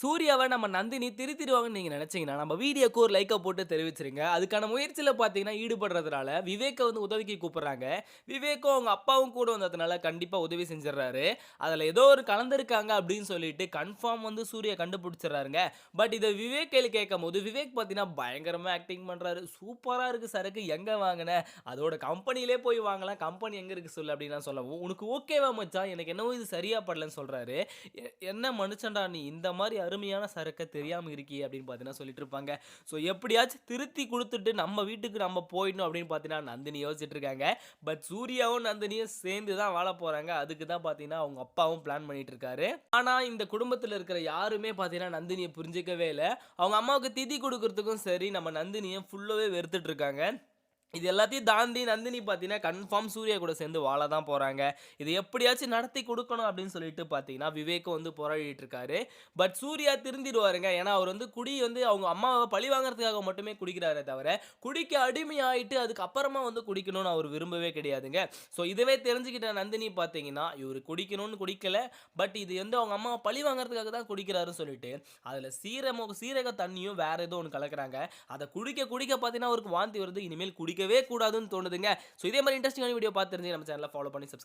சூர்யாவை நம்ம நந்தினி திருத்திடுவாங்கன்னு நீங்கள் நினச்சிங்கன்னா நம்ம வீடியோக்கு ஒரு லைக்கை போட்டு தெரிவிச்சிருங்க. அதுக்கான முயற்சியில் பார்த்தீங்கன்னா ஈடுபடுறதுனால விவேக்கை வந்து உதவிக்கு கூப்பிட்றாங்க. விவேக்கும் அவங்க அப்பாவும் கூட வந்ததுனால கண்டிப்பாக உதவி செஞ்சிடறாரு. அதில் ஏதோ ஒரு கலந்துருக்காங்க அப்படின்னு சொல்லிட்டு கன்ஃபார்ம் வந்து சூர்யா கண்டுபிடிச்சிடுறாருங்க. பட் இதை விவேக் கையில் கேட்கும் போது விவேக் பார்த்தீங்கன்னா பயங்கரமாக ஆக்டிங் பண்ணுறாரு சூப்பராக இருக்குது சரக்கு எங்கே வாங்கின? அதோட கம்பெனிலே போய் வாங்கலாம். கம்பெனி எங்கே இருக்குது சொல்லு அப்படின்னு சொல்லவும் உனக்கு ஓகேவா மச்சான். எனக்கு என்னவோ இது சரியாக படலன்னு சொல்கிறாரு என்ன மனுஷன்டா நீ? இந்த மாதிரி அருமையான சரக்கை தெரியாமல் இருக்கே அப்படின்னு பார்த்தீங்கன்னா சொல்லிட்டு இருப்பாங்க. ஸோ எப்படியாச்சும் திருத்தி கொடுத்துட்டு நம்ம வீட்டுக்கு நம்ம போயிடணும் அப்படின்னு பார்த்தீங்கன்னா நந்தினி யோசிச்சுட்டு இருக்காங்க. பட் சூர்யாவும் நந்தினியும் சேர்ந்து தான் வாழ போகிறாங்க அதுக்கு தான் பார்த்தீங்கன்னா அவங்க அப்பாவும் பிளான் பண்ணிட்டு இருக்காரு. ஆனால் இந்த குடும்பத்தில் இருக்கிற யாருமே பார்த்தீங்கன்னா நந்தினியை புரிஞ்சிக்கவே இல்லை. அவங்க அம்மாவுக்கு திதி கொடுக்கறதுக்கும் சரி நம்ம நந்தினியை ஃபுல்லாகவே வெறுத்துட்டு இருக்காங்க. இது எல்லாத்தையும் தாண்டி நந்தினி பார்த்தீங்கன்னா கன்ஃபார்ம் சூர்யா கூட சேர்ந்து வாழ தான் போகிறாங்க இது எப்படியாச்சும் நடத்தி கொடுக்கணும் அப்படின்னு சொல்லிட்டு பார்த்தீங்கன்னா விவேக்கும் வந்து போராடிட்டு இருக்காரு. பட் சூர்யா திருந்திடுவாருங்க. ஏன்னா அவர் வந்து குடி வந்து அவங்க அம்மாவை பழி வாங்குறதுக்காக மட்டுமே குடிக்கிறாரே தவிர குடிக்க அடிமையாயிட்டு அதுக்கப்புறமா வந்து குடிக்கணும்னு அவர் விரும்பவே கிடையாதுங்க. ஸோ இதுவே தெரிஞ்சுக்கிட்ட நந்தினி பார்த்தீங்கன்னா இவர் குடிக்கணும்னு குடிக்கல. பட் இது வந்து அவங்க அம்மாவை பழி வாங்குறதுக்காக தான் குடிக்கிறாருன்னு சொல்லிட்டு அதில் சீரமோ சீரக தண்ணியும் வேற ஏதோ ஒன்று கலக்குறாங்க. அதை குடிக்க குடிக்க பார்த்தீங்கன்னா அவருக்கு வாந்தி வருது. இனிமேல் குடிக்க இருக்கவே கூடாதுன்னு தோணுதுங்க. ஸோ இதே மாதிரி இன்ட்ரெஸ்டிங்கான வீடியோ பார்த்து நம்ம சேனலை ஃபாலோ பண்ணி சப்ஸ்கிரைப்